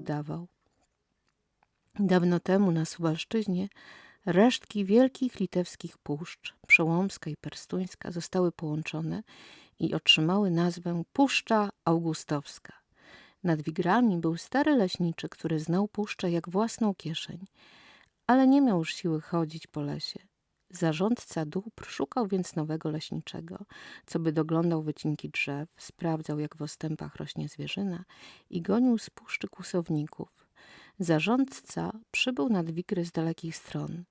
udawał. Dawno temu na Suwalszczyźnie resztki wielkich litewskich puszcz, Przełomska i Perstuńska, zostały połączone i otrzymały nazwę Puszcza Augustowska. Nad Wigrami był stary leśniczy, który znał puszczę jak własną kieszeń, ale nie miał już siły chodzić po lesie. Zarządca dóbr szukał więc nowego leśniczego, co by doglądał wycinki drzew, sprawdzał jak w ostępach rośnie zwierzyna i gonił z puszczy kłusowników. Zarządca przybył nad Wigry z dalekich stron.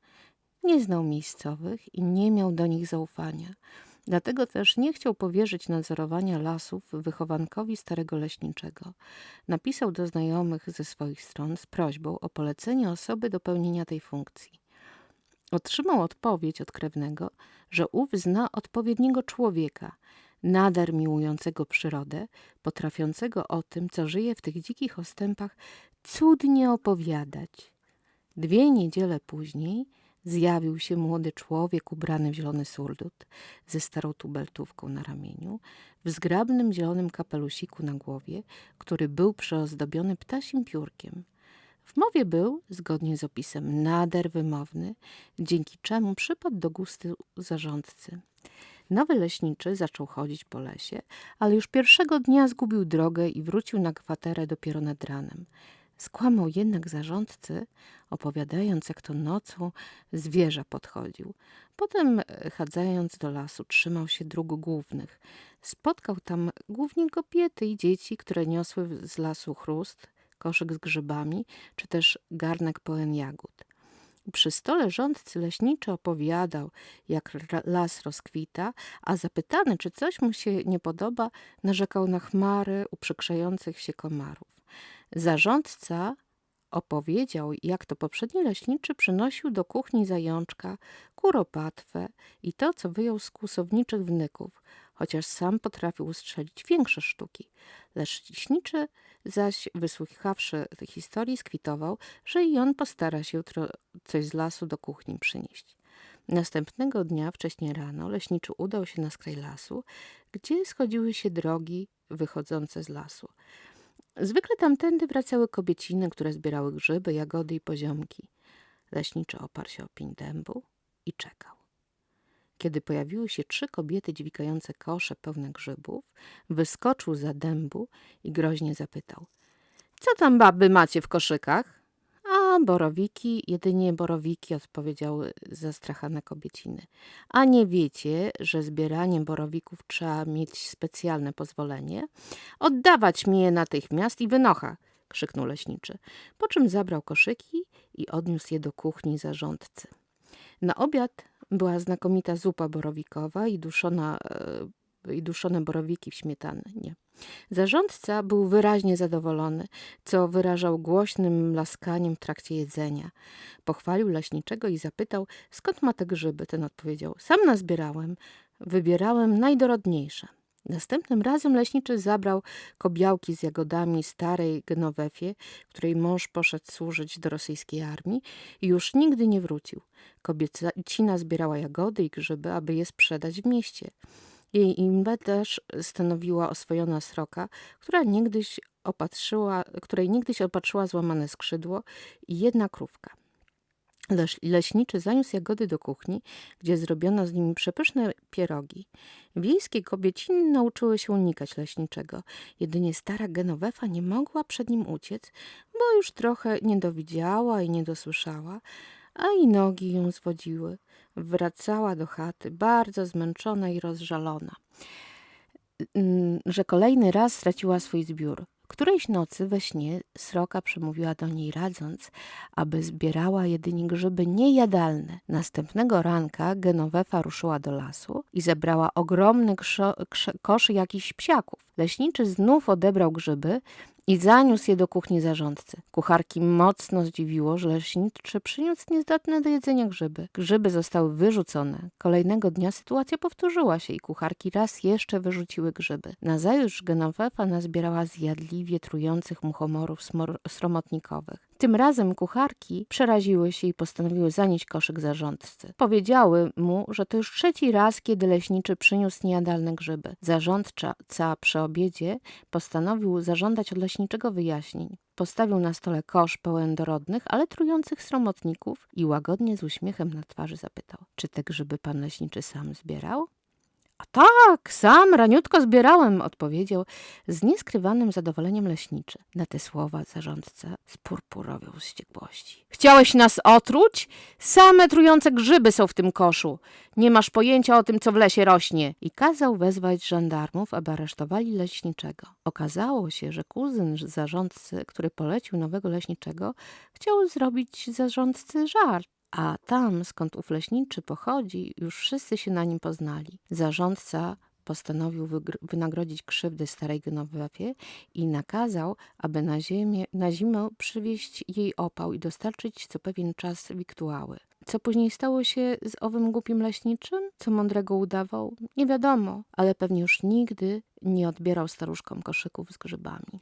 Nie znał miejscowych i nie miał do nich zaufania. Dlatego też nie chciał powierzyć nadzorowania lasów wychowankowi starego leśniczego. Napisał do znajomych ze swoich stron z prośbą o polecenie osoby do pełnienia tej funkcji. Otrzymał odpowiedź od krewnego, że ów zna odpowiedniego człowieka, nader miłującego przyrodę, potrafiącego o tym, co żyje w tych dzikich ostępach, cudnie opowiadać. Dwie niedziele później zjawił się młody człowiek ubrany w zielony surdut, ze starą tubeltówką na ramieniu, w zgrabnym zielonym kapelusiku na głowie, który był przyozdobiony ptasim piórkiem. W mowie był, zgodnie z opisem, nader wymowny, dzięki czemu przypadł do gustu zarządcy. Nowy leśniczy zaczął chodzić po lesie, ale już pierwszego dnia zgubił drogę i wrócił na kwaterę dopiero nad ranem. Skłamał jednak zarządcy, opowiadając, jak to nocą zwierza podchodził. Potem, e, chadzając do lasu, trzymał się dróg głównych. Spotkał tam głównie kobiety i dzieci, które niosły z lasu chrust, koszyk z grzybami, czy też garnek pełen jagód. Przy stole rządcy leśniczy opowiadał, jak las rozkwita, a zapytany, czy coś mu się nie podoba, narzekał na chmary uprzykrzających się komarów. Zarządca opowiedział, jak to poprzedni leśniczy przynosił do kuchni zajączka, kuropatwę i to, co wyjął z kłusowniczych wnyków, chociaż sam potrafił ustrzelić większe sztuki. Leśniczy zaś, wysłuchawszy tej historii, skwitował, że i on postara się coś z lasu do kuchni przynieść. Następnego dnia, wcześnie rano, leśniczy udał się na skraj lasu, gdzie schodziły się drogi wychodzące z lasu. Zwykle tamtędy wracały kobieciny, które zbierały grzyby, jagody i poziomki. Leśniczy oparł się o pień dębu i czekał. Kiedy pojawiły się trzy kobiety dźwigające kosze pełne grzybów, wyskoczył za dębu i groźnie zapytał. Co tam baby macie w koszykach? A borowiki, jedynie borowiki, odpowiedziały zastrachane kobieciny. A nie wiecie, że zbieraniem borowików trzeba mieć specjalne pozwolenie? Oddawać mi je natychmiast i wynocha, krzyknął leśniczy, po czym zabrał koszyki i odniósł je do kuchni zarządcy. Na obiad była znakomita zupa borowikowa i, duszona, e, i duszone borowiki w śmietanie. Zarządca był wyraźnie zadowolony, co wyrażał głośnym laskaniem w trakcie jedzenia. Pochwalił leśniczego i zapytał, skąd ma te grzyby. Ten odpowiedział, sam nazbierałem, wybierałem najdorodniejsze. Następnym razem leśniczy zabrał kobiałki z jagodami starej Genowefie, której mąż poszedł służyć do rosyjskiej armii i już nigdy nie wrócił. Kobiecina zbierała jagody i grzyby, aby je sprzedać w mieście. Jej też stanowiła oswojona sroka, która niegdyś opatrzyła, której niegdyś opatrzyła złamane skrzydło i jedna krówka. Leśniczy zaniósł jagody do kuchni, gdzie zrobiono z nimi przepyszne pierogi. Wiejskie kobieciny nauczyły się unikać leśniczego. Jedynie stara Genowefa nie mogła przed nim uciec, bo już trochę nie dowidziała i nie dosłyszała, a i nogi ją zwodziły. Wracała do chaty, bardzo zmęczona i rozżalona, że kolejny raz straciła swój zbiór. Którejś nocy we śnie sroka przemówiła do niej radząc, aby zbierała jedynie grzyby niejadalne. Następnego ranka Genowefa ruszyła do lasu i zebrała ogromny kosz jakichś psiaków. Leśniczy znów odebrał grzyby i zaniósł je do kuchni zarządcy. Kucharki mocno zdziwiło, że leśniczy przyniósł niezdatne do jedzenia grzyby. Grzyby zostały wyrzucone. Kolejnego dnia sytuacja powtórzyła się i kucharki raz jeszcze wyrzuciły grzyby. Nazajutrz Genowefa nazbierała zjadliwie trujących muchomorów sromotnikowych. Tym razem kucharki przeraziły się i postanowiły zanieść koszyk zarządcy. Powiedziały mu, że to już trzeci raz, kiedy leśniczy przyniósł niejadalne grzyby. Zarządca przy obiedzie postanowił zażądać od leśniczego wyjaśnień. postawił na stole kosz pełen dorodnych, ale trujących sromotników i łagodnie z uśmiechem na twarzy zapytał, czy te grzyby pan leśniczy sam zbierał? A tak, sam raniutko zbierałem, odpowiedział z nieskrywanym zadowoleniem leśniczy. Na te słowa zarządca spurpurowiał z wściekłości. Chciałeś nas otruć? Same trujące grzyby są w tym koszu. Nie masz pojęcia o tym, co w lesie rośnie. I kazał wezwać żandarmów, aby aresztowali leśniczego. Okazało się, że kuzyn zarządcy, który polecił nowego leśniczego, chciał zrobić zarządcy żart. A tam, skąd ów leśniczy pochodzi, już wszyscy się na nim poznali. Zarządca postanowił wynagrodzić krzywdy starej Genowewie i nakazał, aby na, ziemię, na zimę przywieźć jej opał i dostarczyć co pewien czas wiktuały. Co później stało się z owym głupim leśniczym? Co mądrego udawał? Nie wiadomo, ale pewnie już nigdy nie odbierał staruszkom koszyków z grzybami.